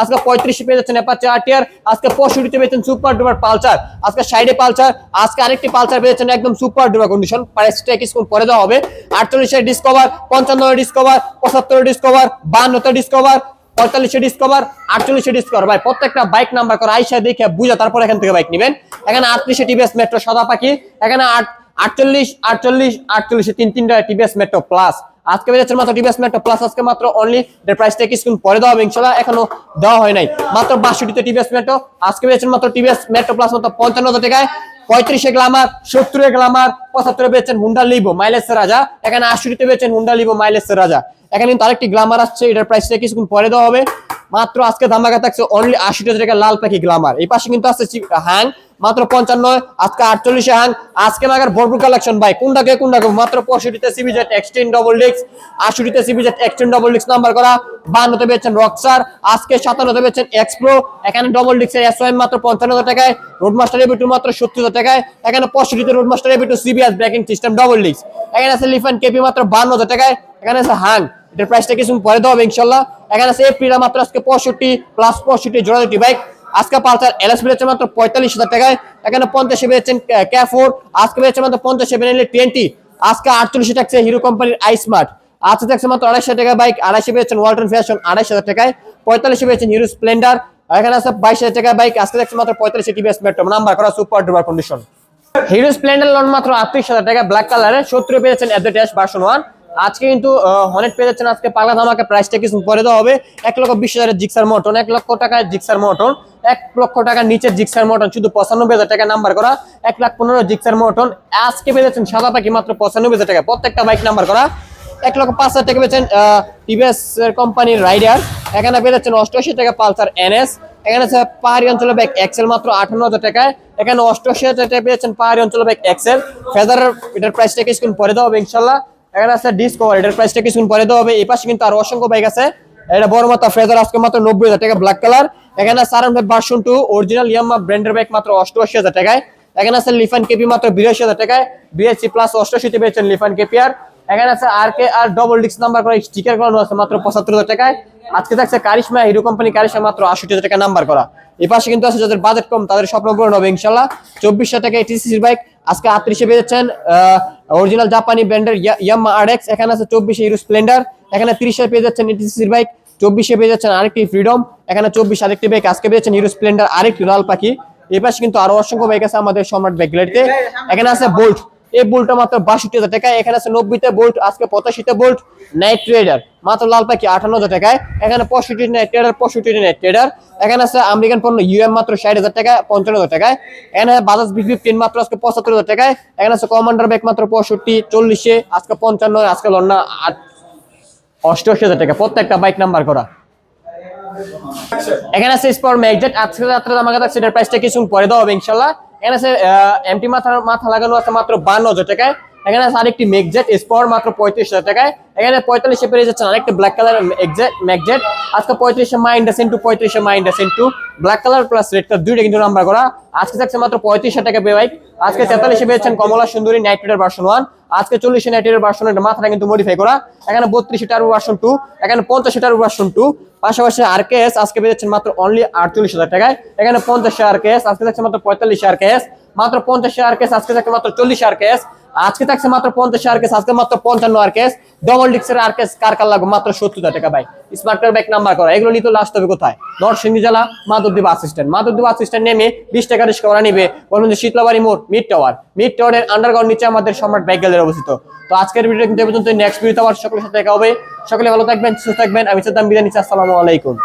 আজকে পঁয়ত্রিশে আজকে সুপার পালচার আজকে সাইডে আজকে আরেকটি পালচার পেয়েছেন একদম সুপার ডুপার কন্ডিশন প্রাইসটা দেওয়া হবে। আটচল্লিশে ডিসকভার পঞ্চান্ন ডিসকভার পঁচাত্তর ডিসকভার বান্নতে ডিসকভার পঁয়তাল্লিশে ডিসকভার আটচল্লিশে ডিসকভার ভাই, প্রত্যেকটা বাইক নাম্বার করে আইসা দেখে বুঝা, তারপর এখান থেকে বাইক নেবেন। এখানে আটত্রিশে টিভিএস মেট্রো সাদা পাখি, এখানে আট, আটচল্লিশ আটচল্লিশ, আটচল্লিশে তিন, তিনটা টিভিএস মেট্রো প্লাস আজকে মাত্র টিভিএস মেট্রো প্লাস আজকে মাত্র অনলি পরে দেওয়া হবে ইনশাল্লাহ এখনও দেওয়া হয় নাই। মাত্র বাষট্টিতে টিভিএস মেট্রো আজকে বেরোচ্ছে মাত্র টিভিএস মেট্রো প্লাস মাত্র পঞ্চান্ন টাকায়। পঁয়ত্রিশে গ্লামার সত্তরে গ্লামার পঁচাত্তরে পেয়েছেন হুন্ডা লিবো মাইলেসের রাজা। এখানে আশিটিতে পেয়েছেন হুন্ডা লিবো মাইলেসের রাজা। এখানে কিন্তু আরেকটি গ্লামার আসছে, এটার প্রাইসটা কিছুক্ষণ পরে দেওয়া হবে। মাত্র আজকে ধামাকা থাকছে অনলি আশি টাকা লাল পাখি গ্লামার এই পাশে কিন্তু আছে হ্যাং মাত্র পঞ্চান্ন, আজকে আটচল্লিশে হ্যাং আজকে মাগার ভরপুর কালেকশন ভাই কোনটাকে কোনটাকে মাত্র পঁয়ষট্টিতে সিবিজেট এক্সটেন ডবল ডিক্স আশিটিতে সিবিজেট এক্সটেন ডবল ডিক্স নাম্বার করা, বান্নতে পেয়েছেন রক্সার আজকে সাতান্নতে পেয়েছেন এক্সপ্রো এখানে ডবল ডিক্সের এস ওএম মাত্র পঞ্চান্ন হাজার টাকায় রোড মাস্টার এবিটু মাত্র সত্তর হাজার টাকায়, এখানে পঁয়ষট্টিতে রোড মাস্টার এবিটু সিবিএস ব্রেকিং সিস্টেম ডবল ডিক্স এখানে আছে লিফান কেপি মাত্র বান্ন হাজার টাকায়, এখানে আছে হ্যাং এটার প্রাইসটা কিছু পরে দেওয়া হবে ইনশাল্লাহ এখানে আছে এপ্রিল মাত্র আজকে পঁয়ষট্টি প্লাস পঁয়ষট্টি জোড়া দুটি বাইক আজকে পালসার এলএস বেড়েছে মাত্র পঁয়তাল্লিশ হাজার টাকায়। এখানে পঞ্চাশে বেড়েছেন ক্যাফোর আজকে বেড়েছে মাত্র পঞ্চাশে, বেড়ে টোয়েন্টি আজকে আটচল্লিশে থাকছে হিরো কোম্পানির আই স্মার্ট আজকে থাকছে মাত্র আড়াইশো টাকা বাইক আড়াইশে পেয়েছেন ওয়ালটন ফ্যাশন আড়াইশ হাজার টাকায়। পঁয়তাল্লিশে পেয়েছেন হিরো স্প্লেন্ডার এখানে আছে বাইশ হাজার টাকা বাইক আজকে থাকছে মাত্র পঁয়তাল্লিশে টিভিএস মেট্রো নাম্বার করা super duper condition Hero Splendor loan মাত্র আটত্রিশ হাজার টাকা ব্ল্যাক কালারে সত্তর পেয়েছেন at the dash version one আজকে কিন্তু হনেট পেয়ে যাচ্ছেন আজকে পাগলা ধামাকে প্রাইসটা কিছু পরে দেওয়া হবে। এক লক্ষ বিশ হাজারের জিক্সার মটন, এক লক্ষ টাকায় জিক্সার মটন, এক লক্ষ টাকার নিচের জিক্সার মটন, শুধু পঁচানব্বই হাজার টাকা নাম্বার করা, এক লাখ পনেরো জিক্সার মটন। আজকে পেয়ে যাচ্ছেন সাদা পাখি মাত্র পঁচানব্বই হাজার টাকা। প্রত্যেকটা বাইক নাম্বার করা। এক লক্ষ পাঁচ হাজার টাকা পেয়েছেন টিভিএস কোম্পানির রাইডার এখানে পেয়ে যাচ্ছেন অষ্টআশি টাকা পালসার এনএস এখানে আছে পাহাড়ি অঞ্চলের ব্যাগ এক্সেল মাত্র আঠান্ন হাজার টাকায়। এখানে অষ্টআশি হাজার টাকা পেয়েছেন পাহাড়ি অঞ্চলে ব্যাগ এক্সেল ফেদারের এটার প্রাইসটা কিছুক্ষণ পরে দেওয়া হবে ইনশাল্লাহ। এখানে আছে ডিসকভার এটার প্রাইসটা কিছুক্ষণ পরে দেওয়া হবে। এই পাশে কিন্তু আরও অসংখ্য বাইক আছে। এটা বড় মাত্রা ফেদার আজকে মাত্র নব্বই হাজার টাকা ব্ল্যাক কালার এখানে সারান ভার্সন টু অরিজিনাল ইয়াম্মা ব্র্যান্ডের বাইক মাত্র অষ্টআশি হাজার টাকায়। এখানে আছে লিফান কেপি মাত্র বিরাশি হাজার টাকায়। বিএসসি প্লাস অষ্টআশিতে পেয়েছেন লিফান কেপি আর। এখানে আছে আর কে আর ডবল ডিস্ক নাম্বার করা স্টিকার করানো আছে মাত্র পঁচাত্তর হাজার টাকায়। আজকে থাকছে কারিশমা হিরো কোম্পানি কারিশমা মাত্র আশি হাজার টাকা নাম্বার করা। এই পাশে কিন্তু আছে যাদের বাজেট কম, তাদের স্বপ্ন পূরণ হবে ইনশাল্লাহ। চব্বিশশো টাকা এটিসির বাইক আজকে আটত্রিশে পেয়েছেন অরিজিনাল জাপানি ব্র্যান্ডের ইয়াম্মা আর এক্স এখানে আছে চব্বিশে হিরো স্প্লেন্ডার এখানে তিরিশে পেয়ে যাচ্ছেন এটিসির বাইক চব্বিশে পেয়ে যাচ্ছেন আরেকটি ফ্রিডম এখানে চব্বিশ আরেকটি বাইক আজকে পেয়েছেন হিরো স্প্লেন্ডার আরেকটি লাল পাখি। এ পাশে কিন্তু আরও অসংখ্য বাইক আছে আমাদের সম্রাট গ্যালারিতে এখানে আছে বোল্ট এই বোল্টটা মাত্র বাষট্টি হাজার টাকায়। এখানে আছে নব্বইতে বোল্ট আজকে পঁচাশিতে বোল্ট নাইট ট্রেডার মাত্র লাল পাখি আঠান্ন হাজার টাকায়। এখানে পঁয়ষট্টি নাইট ট্রেডার পঁয়ষট্টি নাইট ট্রেডার এখানে আছে আমেরিকান পণ্য ইউএম মাত্র ষাট হাজার টাকা পঞ্চান্ন হাজার টাকায়। এখানে বাজাজ বি ফিফটিন মাত্র আজকে পঁচাত্তর হাজার টাকায়। এখানে আছে কমান্ডার ব্যাগ মাত্র পঁয়ষট্টি, চল্লিশে, আজকে পঞ্চান্ন, আজকে লন্না আট, অষ্টআশি হাজার টাকা। প্রত্যেকটা বাইক নাম্বার করা। এখানে আছে স্পোর্ট ম্যাগজেট আজকে রাত্রে আমাকে থাকছে এটার প্রাইসটা কিছু পরে দেওয়া হবে ইনশাল্লাহ। আছে এমটি মাথা মাথা লাগানো আছে মাত্র বান্ন হাজার টাকায়। এখানে আছে আরেকটি মেকজেট স্পোর্ট মাত্র পঁয়ত্রিশ হাজার টাকায়। এখানে পঁয়তাল্লিশে পেয়ে যাচ্ছেন আরেকটি ব্ল্যাক কালার এক্সেট ম্যাকজেট আজকে পঁয়ত্রিশে মাইন্ডাস ইন্টু পঁয়ত্রিশে মাইন্ডাস into black colour plus red colour দুইটা কিন্তু নাম্বার করা। আজকে থাকছে মাত্র পঁয়ত্রিশ টাকা বাইক আজকে তেতাল্লিশে পেয়েছেন কমলা সুন্দরী নাইট রাইডার ভার্সন ওয়ান আজকে চল্লিশে নাইট রাইডার ভার্সন মাথাটা কিন্তু মডিফাই করা। এখানে বত্রিশে টার্বো ভার্সন টু এখানে পঞ্চাশে টার্বো ভার্সন টু পাশাপাশি আরকেএস আজকে পেয়েছেন মাত্র অনলি আটচল্লিশ হাজার টাকায়। এখানে পঞ্চাশে আরকেএস আজকে থাকছে মাত্র পঁয়তাল্লিশে আরকেএস মাত্র পঞ্চাশে আরকেএস আজকে থাকছে মাত্র চল্লিশে আরকেএস আজকে থাকছে মাত্র পঞ্চাশ আরকেস, আজকে মাত্র পঞ্চান্ন আরকেস। ডবল ডিক্সের আরকেস কার কার লাগবে? মাত্র সত্তর হাজার টাকা ভাই। স্মার্ট কার বাইক নাম্বার করা। এগুলো নিতে লাস্ট হবে কোথায়? নরসিংদী জেলা মাধবদ্বীপ আসিস্ট্যান্ট মাধবদ্বীপ আসিস্ট্যান্ট নেমে বিশ টাকা রিস্ক করা নিবে। বলবেন যে শীতলাবাড়ি মোড় মিড টাওয়ার মিড টাওয়ারের আন্ডারগ্রাউন্ড নিচে আমাদের সম্রাট বাইক গ্যালারি অবস্থিত। তো আজকের ভিডিও কিন্তু পর্যন্ত নেক্সট ভিডিওতে আবার সকলের সাথে দেখা হবে। সকলে ভালো থাকবেন, সুস্থ থাকবেন। আমি সাদ্দাম বিদায় নিচ্ছি। আসসালামু আলাইকুম।